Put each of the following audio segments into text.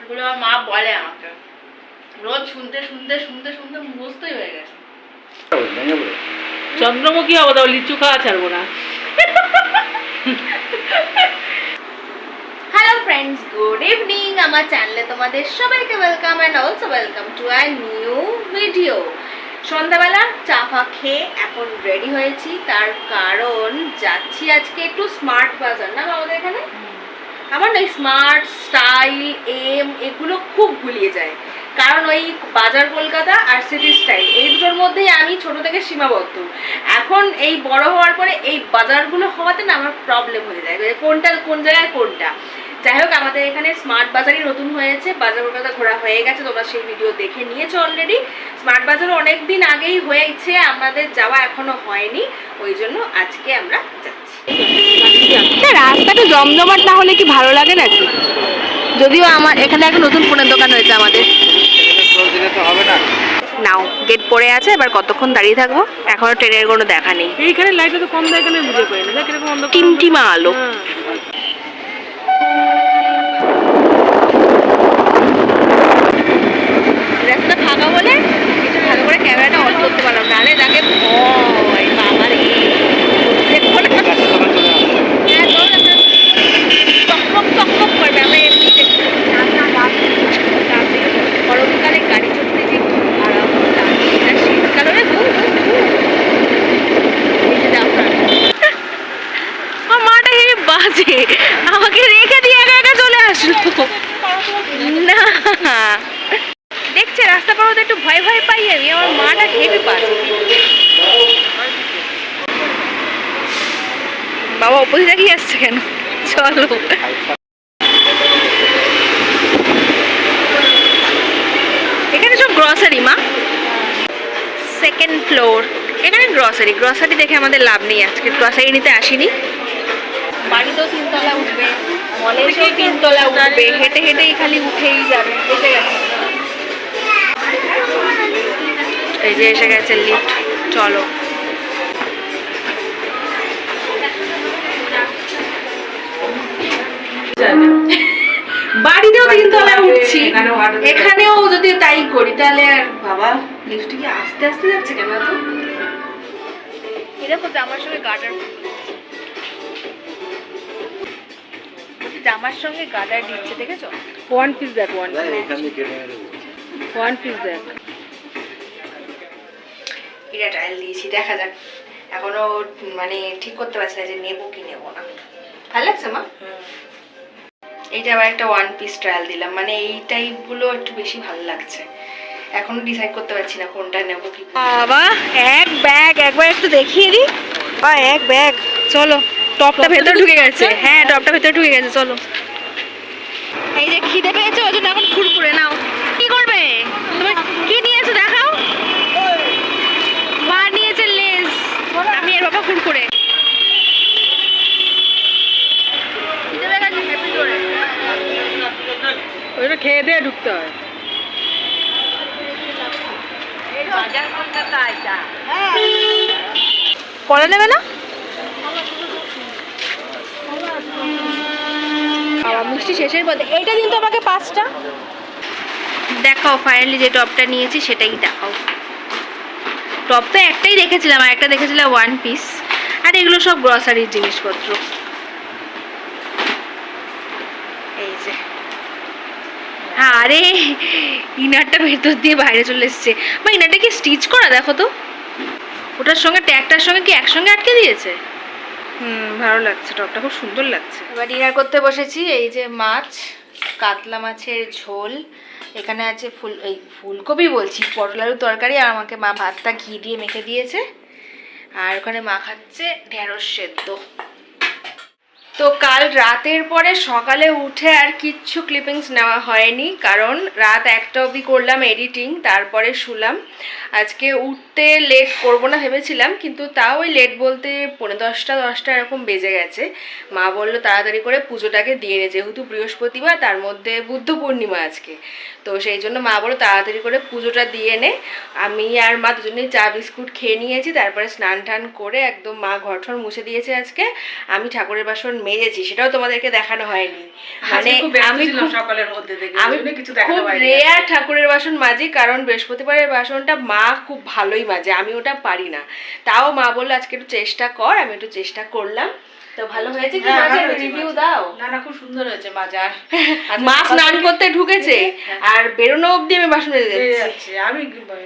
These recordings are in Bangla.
এগুলো আমার মা বলে আমাকে। রোজ শুনতে শুনতে শুনতে শুনতে মুখস্থই হয়ে গেছে। চন্দ্রমুখী হব তাও লিচু খাওয়া ছাড়বো না। হ্যালো ফ্রেন্ডস গুড ইভিনিং আমার চ্যানেলে তোমাদের সবাইকে welcome and also welcome to I new video সন্ধ্যাবেলা চা ফা খেয়ে এখন রেডি হয়েছি। তার কারণ যাচ্ছি আজকে একটু স্মার্ট বাজার। না আমাদের এখানে? আমার না স্মার্ট স্টাইল এম এগুলো খুব ভুলিয়ে যায়। কারণ ওই বাজার কলকাতা আর সিটি স্টাইল এই দুটোর মধ্যেই আমি ছোট থেকে সীমাবদ্ধ। এখন এই বড় হওয়ার পরে এই বাজারগুলো হওয়াতে না আমার প্রবলেম হয়ে যায়। কোনটা, কোন জায়গায় কোনটা? যাই হোক, আমাদের এখানে স্মার্ট বাজারই নতুন হয়েছে। বাজার কলকাতা ঘোরা হয়ে গেছে, তোমরা সেই ভিডিও দেখে নিয়েছো অলরেডি স্মার্ট বাজার অনেক দিন আগেই হয়েছে, আমাদের যাওয়া এখনও হয়নি। ওই জন্য আজকে আমরা যাচ্ছি। রাস্তাটা জমজমাট না হলে কি ভালো লাগে নাকি? যদিও আমার এখানে একটা নতুন ফোনের দোকান হয়েছে আমাদের। নাও গেট পড়ে আছে এবার কতক্ষণ দাঁড়িয়ে থাকব? এখনও ট্রেনের কোনো দেখা নেই। এইখানে লাইটটা তো কম দেয় এখানে বুঝে পাই না দেখ এরকম অন্ধকার টিমটিমা আলো হ্যাঁ। রাস্তা ফাঁকা বলে একটু ভালো করে ক্যামেরাটা অন করতে পারলাম নাহলে তাকে ভয় বাবা রে দেখো না হ্যাঁ, চলো না। টকটক টকটক করবে আমরা এমনি দেখছি। না, না, গাড়ি। গাড়ি। গরমকালে গাড়ি চড়তে যে খুব আরাম লাগে এটা শীতকালে হলে ধুম, ধুম, ধুম। এই যে দেখো না। আমার মাটা হেবি বাজে আমাকে রেখে দিয়ে একা একা চলে আসলো। না। দেখছে, রাস্তা পার হতে একটু ভয় ভয় পাই আমি, আমার মাটা হেভি বাজে বাবা অপোজিট কি আসছে কেন? চলো। এখানে সব গ্রসারি মা। সেকেন্ড ফ্লোর এখানে গ্রসারি গ্রসারি দেখে আমাদের লাভ নেই আজকে। গ্রসারি নিতে আসিনি। বাড়িতেও তিনতলা উঠবে মলে এসেও তিনতলা উঠবে হেঁটে হেঁটেই খালি উঠেই যাবে এসে গেছে এই যে এসে গেছে লিফট চলো। বাড়িতেও তিনতলায় উঠছি। এখানেও যদি তাই করি তাহলে বাবা লিফটে কি আস্তে আস্তে যাচ্ছে কেন তো এরকম আমার সঙ্গে গার্ডার জামার সঙ্গে গার্ডার দিচ্ছে দেখেছ? ওয়ান পিস দেখ ওয়ান ওয়ান পিস দেখ। এটা ট্রায়াল দিয়েছি দেখা যাক। এখনও মানে ঠিক করতে পারছি না যে নেব কি নেব না। ভালো লাগছে মা? এইটা আবার একটা ওয়ান পিস ট্রায়াল দিলাম মানে এই টাইপগুলো একটু বেশি ভালো লাগছে। এখনও ডিসাইড করতে পারছি না কোনটা নেব কি বাবা এক ব্যাগ একবার একটু দেখিয়ে দিই। বা এক ব্যাগ চলো। টপটা ভেতরে ঢুকে গেছে। হ্যাঁ টপটা ভেতরে ঢুকে গেছে চলো। এই যে খিদে পেয়েছে ওই জন্য এখন কুরকুরে নাও। কি করবে? তুমি কি নিয়েছো দেখাও? মা নিয়েছে লেস আমি এর বাবা কুরকুরে ওইটা খেয়ে দিয়ে ঢুকতে হয়। কলা নেবে না? শেষের আমাকে পাঁচটা। দেখাও ফাইনালি যে নিয়েছি, সেটাই দেখাও। একটাই দেখেছিলাম, আর একটা দেখেছিলাম ওয়ান পিস আর এগুলো সব গ্রসারির জিনিসপত্র। এই যে। আরে, ইনারটা ভেতর দিয়ে বাইরে চলে এসছে। বা ইনারটা কি স্টিচ করা? দেখো তো। ওটার সঙ্গে ট্যাগটার সঙ্গে কি একসঙ্গে আটকে দিয়েছে? হুম, ভালো লাগছে, টপটা খুব সুন্দর লাগছে। এবার ডিনার করতে বসেছি, এই যে মাছ, কাতলা মাছের ঝোল, এখানে আছে ফুল, এই ফুলকপি বলছি, পটল আলুর তরকারি, আর আমাকে মা ভাতটা ঘি দিয়ে মেখে দিয়েছে। আর ওখানে মা খাচ্ছে ঢেঁড়স সেদ্ধ। তো কাল রাতের পরে সকালে উঠে আর কিচ্ছু ক্লিপিংস নেওয়া হয়নি, কারণ রাত একটা অবধি করলাম এডিটিং তারপরে শুলাম। আজকে উঠতে লেট করব না ভেবেছিলাম কিন্তু তাও ওই লেট বলতে পনেরো দশটা দশটা এরকম বেজে গেছে। মা বলল তাড়াতাড়ি করে পুজোটাকে দিয়ে নে যেহেতু বৃহস্পতিবার তার মধ্যে বুদ্ধ পূর্ণিমা আজকে। তো সেই জন্য মা বলল তাড়াতাড়ি করে পুজোটা দিয়ে নে। আমি আর মা দুজনেই চা বিস্কুট খেয়ে নিয়েছি তারপরে স্নান টান করে একদম মা ঘর ঠর মুছে দিয়েছে আজকে। আমি ঠাকুরের বাসন মেজেছি সেটাও তোমাদেরকে দেখানো হয়নি। মানে আমি সকালের মধ্যে দেখে আমি কিছু খুব রেয়ার ঠাকুরের বাসন মাজি কারণ বৃহস্পতিবারের বাসনটা মা খুব ভালোই মাজে আমি ওটা পারি না। তাও মা বলল, আজকে একটু চেষ্টা কর, আমি একটু চেষ্টা করলাম। তো ভালো হয়েছে কি হ্যাঁ, মাঝে ভালো হয়েছে, রিভিউ মাঝে। দাও। না না খুব সুন্দর হয়েছে মাজার মা স্নান করতে ঢুকেছে। আর বেরোনো অবধি আমি বাসন মেজে যাচ্ছি যাচ্ছে আমি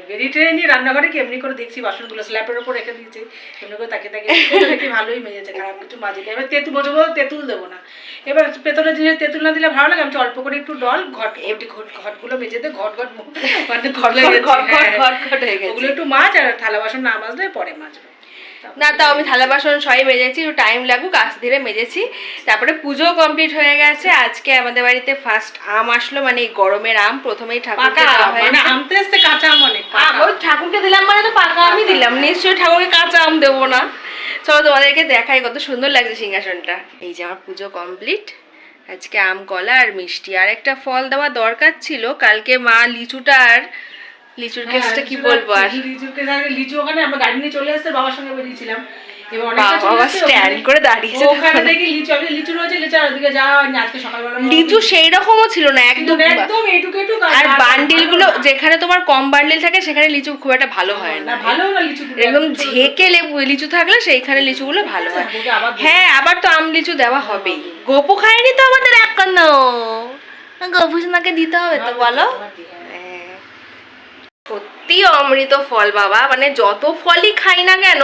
বেরিয়ে টেনে নিয়ে রান্নাঘরে কেমনি করে দেখছি বাসনগুলো স্ল্যাপের উপর রেখে দিয়েছি এমনি করে তাকে তাকে দেখি ভালোই মেজেছে খারাপ কিছু মাঝে এবার তেঁতুল বলছে বলো তেঁতুল দেবো না। এবার পেতলের জিনিস তেঁতুল না দিলে ভালো লাগে আমি বলছি অল্প করে একটু ডল ঘট এমনি ঘট ঘটগুলো মেজে দে ঘট ঘট মানে ঘট ঘট ঘট ঘট ঘট ঘট হয়ে গেছে। ওগুলো একটু মাছ আর থালা বাসন না মাজলে পরে মাজবে। না তাও আমি থালা বাসন সবাই মেজেছি একটু টাইম লাগুক আস্তে ধীরে মেজেছি। তারপরে পুজো কমপ্লিট হয়ে গেছে। আজকে আমাদের বাড়িতে ফার্স্ট আম আসলো মানে গরমের আম প্রথমেই ঠাকুরকে দেওয়া মানে হয়েছে। আমতে আসতে কাঁচা আম অনেক ওই ঠাকুরকে দিলাম মানে তো পাকা আমি দিলাম নিশ্চয়ই ঠাকুরকে কাঁচা আম দেবো না। চলো তোমাদেরকে দেখাই কত সুন্দর লাগছে সিংহাসনটা। এই যে আমার পুজো কমপ্লিট আজকে আম কলা আর মিষ্টি। আর একটা ফল দেওয়া দরকার ছিল কালকে মা লিচুটা আর লিচুর হ্যাঁ, কেসটা কি বলব আর? লিচুকে যাকে- লিচু ওখানে আমরা গাড়ি নিয়ে চলে আসছে বাবার সঙ্গে বেরিয়েছিলাম। লিচু লিচু লিচু আর লিচু সেই রকমও ছিল না একদম আর বান্ডিলগুলো যেখানে তোমার কম বান্ডিল থাকে সেখানে লিচু খুব একটা ভালো হয় না একদম ঝেঁকে লেবু লিচু থাকলে সেইখানে লিচুগুলো ভালো হয়। হ্যাঁ আবার তো আম লিচু দেওয়া হবেই। গোপু খায়নি তো আমাদের একান্ন গোপু সোনাকে দিতে হবে তো বলো। সত্যি অমৃত ফল, বাবা। মানে যত ফলই খাই না কেন,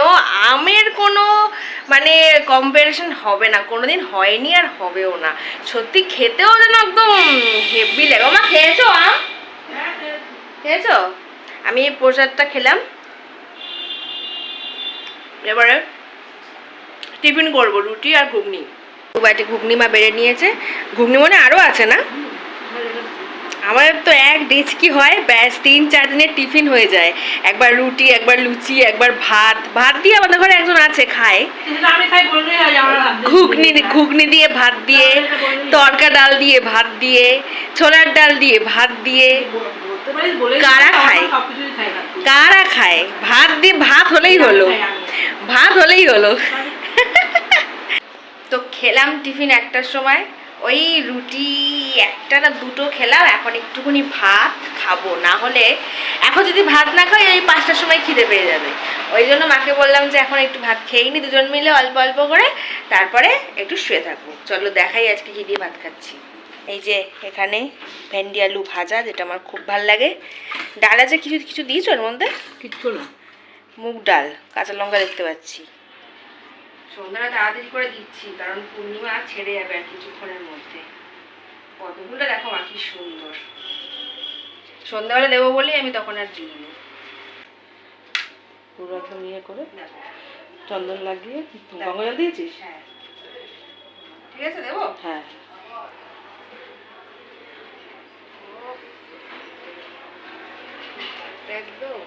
আমের কোনো মানে কম্পারিশন হবে না। কোনোদিন হয়নি আর হবেও না। সত্যি খেতেও যেন একদম হেভি লাগে। মা খেয়েছো আম? খেয়েছো? আমি এই প্রসাদটা খেলাম। এবারে টিফিন করব, রুটি আর ঘুগনি। দু ঘুগনি মা বেড়ে নিয়েছে। ঘুগনি মনে আরও আছে না? আমার তো এক ডেচকি হয়? ব্যাস, তিন, চার দিনের টিফিন হয়ে যায়। একবার রুটি, একবার লুচি, একবার ভাত। ভাত দিয়ে আমাদের ঘরে একজন আছে, খায়। ঘুগনি ঘুগনি দিয়ে ভাত দিয়ে, তরকা ডাল দিয়ে ভাত দিয়ে, ছোলার ডাল দিয়ে ভাত দিয়ে। কারা খায়? কারা খায়? ভাত দিয়ে ভাত হলেই হলো। ভাত হলেই হলো। তো খেলাম টিফিন একটার সময়। ওই রুটি একটা না দুটো খেলাম এখন একটুখানি ভাত খাব। না হলে এখন যদি ভাত না খাই ওই পাঁচটার সময় খিদে পেয়ে যাবে। ওই জন্য মাকে বললাম যে এখন একটু ভাত খেয়েই নি দুজন মিলে অল্প অল্প করে তারপরে একটু শুয়ে থাকব। চলো দেখাই আজকে কি দিয়ে ভাত খাচ্ছি। এই যে এখানে ভেন্ডি আলু ভাজা যেটা আমার খুব ভালো লাগে। ডাল আছে কিছু কিছু দিয়েছ এর মধ্যে? কিচ্ছু না। মুগ ডাল কাঁচা লঙ্কা দেখতে পাচ্ছি। সন্ধ্যাটা তাড়াতাড়ি করে দিচ্ছি কারণ পূর্ণিমা ছেড়ে যাবে আর কিছুক্ষণের মধ্যে। কতগুলো দেখো মা কি সুন্দর। সন্ধ্যাবেলা দেবো বলেই আমি তখন আর দিইনি। পুরো একদম ইয়ে করে চন্দন লাগিয়ে গঙ্গা জল দিয়েছিস? হ্যাঁ। ঠিক আছে দেবো? হ্যাঁ। একদম।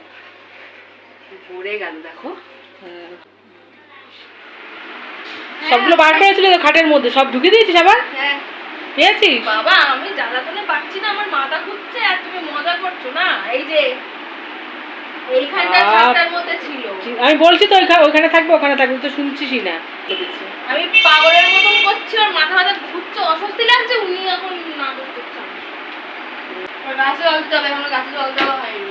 পড়ে গেল দেখো। হ্যাঁ। সবগুলো বার করেছিল খাটের মধ্যে? সব ঢুকে দিয়েছিস আবার? হ্যাঁ। পেয়েছিস? বাবা আমি জ্বালাতনে পাচ্ছি না আমার মাথা ঘুরছে আর তুমি মজা করছ না। এই যে এইখানটা ছাদটার মধ্যে ছিল। আমি বলছি তো থাকবে ওখানে থাকবে তো শুনছিসই না। আমি পাগলের মতন করছি আর মাথা মাথা ঘুরছে অস্বস্তি লাগছে উনি এখন না করতে গাছে জল দিতে হবে এখনও গাছে জল দেওয়া হয়নি।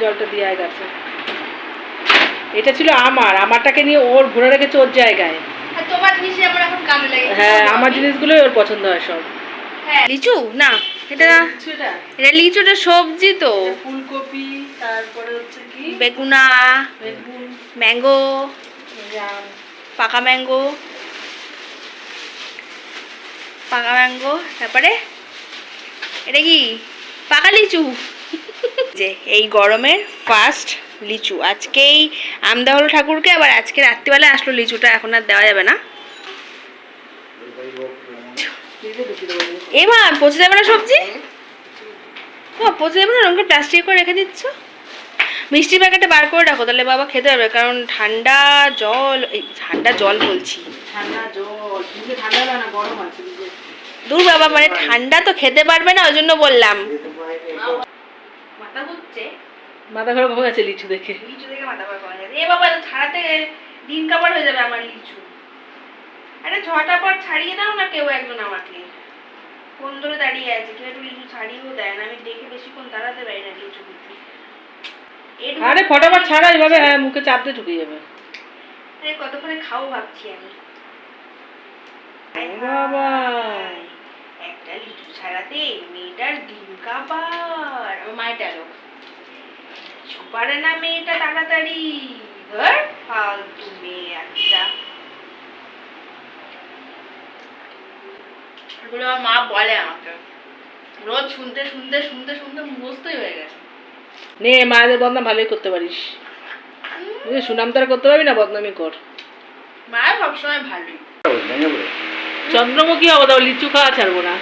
জলটা দিয়ে গাছে। এটা ছিল আমার আমারটাকে নিয়ে ওর ভরে রেখেছে ওর জায়গায়। জিনিসই আমার এখন কামে লাগে। হ্যাঁ আমার জিনিসগুলোই ওর পছন্দ হয় সব। হ্যাঁ। লিচু? না এটা এটা লিচুটা সবজি তো। ফুলকপি তারপরে হচ্ছে কি? বেগুনা বেগুন। ম্যাঙ্গো পাকা ম্যাঙ্গো পাকা ম্যাঙ্গো তারপরে এটা কি? পাকা লিচু। যে এই গরমের ফার্স্ট লিচু। আজকেই আমদা হলো ঠাকুরকে আবার আজকে রাত্রিবেলায় আসলো লিচুটা এখন আর দেওয়া যাবে না। এমা পচে যাবে না সবজি? ও পচে যাবে না? রঙকে প্লাস্টিক করে রেখে দিচ্ছ? মিষ্টি প্যাকেটে বার করে রাখো তাহলে বাবা খেতে পারবে। কারণ ঠান্ডা জল এই ঠান্ডা জল বলছি। ঠান্ডা জল। ঠান্ডা না গরম আছে দূর বাবা মানে ঠান্ডা তো খেতে পারবে না ওই জন্য বললাম। মাথা ঘুরছে? মাথা গেছে লিচু দেখে। লিচু থেকে মাথা বার করা যাবে এ বাবা ছাড়াতে দিন কাবার হয়ে যাবে আমার লিচু। আরে ছটা পর ছাড়িয়ে দাও না কেউ একজন আমাকে। কোন ধরে দাঁড়িয়ে আছে কেউ একটু লিচু ছাড়িয়েও দেয় না আমি দেখে বেশিক্ষণ দাঁড়াতে পারি না লিচু আরে ফটাফট ছাড়া এইভাবে হ্যাঁ মুখে ঢুকে যাবে। আরে কতক্ষণে খাও ভাবছি আমি। বাবা। একটা লিচু ছাড়াতে মেয়েটার ডিম কাবার। আমার মায়ের ডায়লগ। পারে না মেয়েটা তাড়াতাড়ি। ধর ফালতু মেয়ে একটা। এগুলো আমার মা বলে আমাকে। রোজ শুনতে শুনতে শুনতে শুনতে মুখস্থই হয়ে গেছে। নে মায়েদের বদনাম ভালোই করতে পারিস। সুনাম তারা করতে পারবি না বদনামি কর। মায়ের সবসময় ভালোই। চন্দ্রমুখী হব তাও লিচু খাওয়া ছাড়বো না।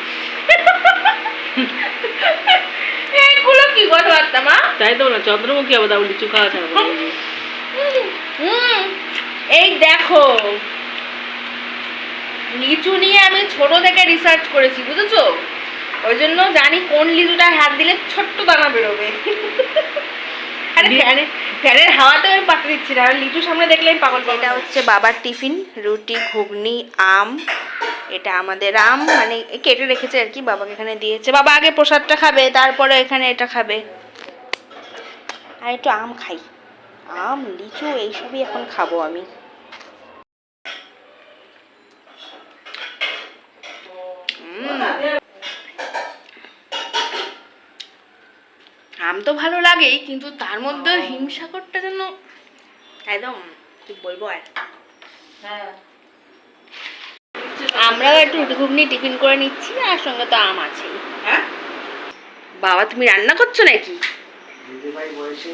এগুলো কি কথাবার্তা মা? তাই তো না চন্দ্রমুখী হব তাও লিচু খাওয়া ছাড়বো এই দেখো লিচু নিয়ে আমি ছোট থেকে রিসার্চ করেছি বুঝেছ? ওই জন্য জানি কোন লিচুটা হাত দিলে ছোট্ট দানা বেরোবে। আরে ফ্যানে ফ্যানের হাওয়াতে আমি পাকতে দিচ্ছি না আর লিচু সামনে দেখলে আমি পাগল এটা হচ্ছে বাবার টিফিন রুটি ঘুগনি আম। এটা আমাদের আম মানে কেটে রেখেছে আর কি বাবাকে এখানে দিয়েছে। বাবা আগে প্রসাদটা খাবে তারপরে এখানে এটা খাবে। আর একটু আম খাই। আম লিচু এইসবই এখন খাব আমি। আম তো ভালো লাগেই কিন্তু তার মধ্যে হিমসাগরটা যেন একদম কি বলব আর। হ্যাঁ। আমরাও একটু রুটি ঘুগনি টিফিন করে নিচ্ছি আর সঙ্গে তো আম আছে হ্যাঁ? বাবা তুমি রান্না করছ নাকি? দিদিভাই বয়সে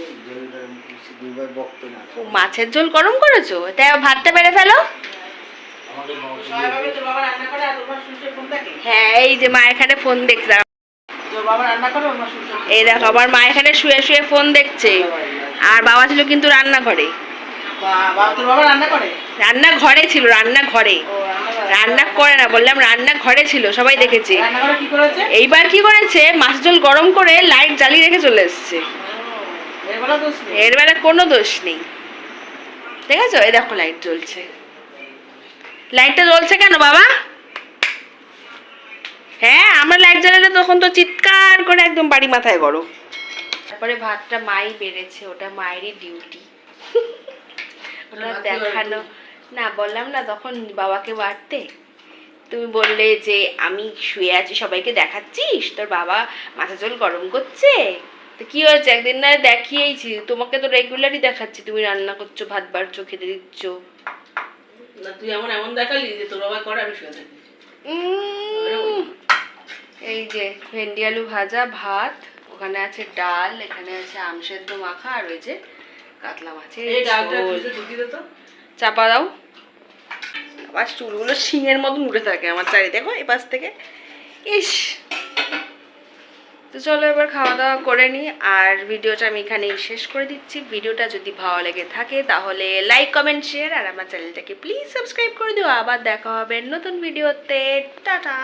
দিদিভাই বকতো না। ও, মাছের ঝোল গরম করেছ? তাই ভাতটা বেড়ে ফেলো। হ্যাঁ এই যে মা এখানে ফোন দেখছে এই দেখো আমার মা এখানে শুয়ে শুয়ে ফোন দেখছে। আর বাবা ছিল কিন্তু রান্না করে রান্না ঘরে ছিল রান্না ঘরে রান্না করে। না, বললাম রান্না ঘরে ছিল, সবাই দেখেছে। এইবার কি করেছে? মাছ জল গরম করে লাইট জ্বালিয়ে রেখে চলে এসছে। এর বেলা কোনো দোষ নেই। ঠিক আছে এই দেখো লাইট জ্বলছে। লাইটটা জ্বলছে কেন বাবা? হ্যাঁ আমরা লাইট জ্বালালে তখন তো চিৎকার করে একদম বাড়ি মাথায় করো তারপরে ভাতটা মাই বেড়েছে ওটা মায়েরই ডিউটি ওটা দেখানো। না বললাম না তখন বাবাকে বাড়তে। তুমি বললে যে আমি শুয়ে আছি সবাইকে দেখাচ্ছিস? তোর বাবা মাথা জল গরম করছে? তো কি হয়েছে? একদিন না দেখিয়েইছি তোমাকে তো রেগুলারই দেখাচ্ছি। তুমি রান্না করছ ভাত বাড়ছো খেতে দিচ্ছ। না তুই এমন এমন দেখালি যে তোর বাবা করে আমি শুয়ে থাকি। উম, এই যে ভেন্ডি আলু ভাজা ভাত ওখানে আছে ডাল এখানে আছে আম সেদ্ধ মাখা আর ওই যে কাতলা মাছের চাপা দাও। আবার চুলগুলো শিঙের মতন উঠে থাকে আমার চারি দেখো এই পাশ থেকে। ইস! তো চলো এবার খাওয়া দাওয়া করে নিই আর ভিডিওটা আমি এখানেই শেষ করে দিচ্ছি। ভিডিওটা যদি ভালো লেগে থাকে তাহলে লাইক কমেন্ট শেয়ার আর আমার চ্যানেলটাকে প্লিজ সাবস্ক্রাইব করে দিও। আবার দেখা হবে নতুন ভিডিওতে। টাটা!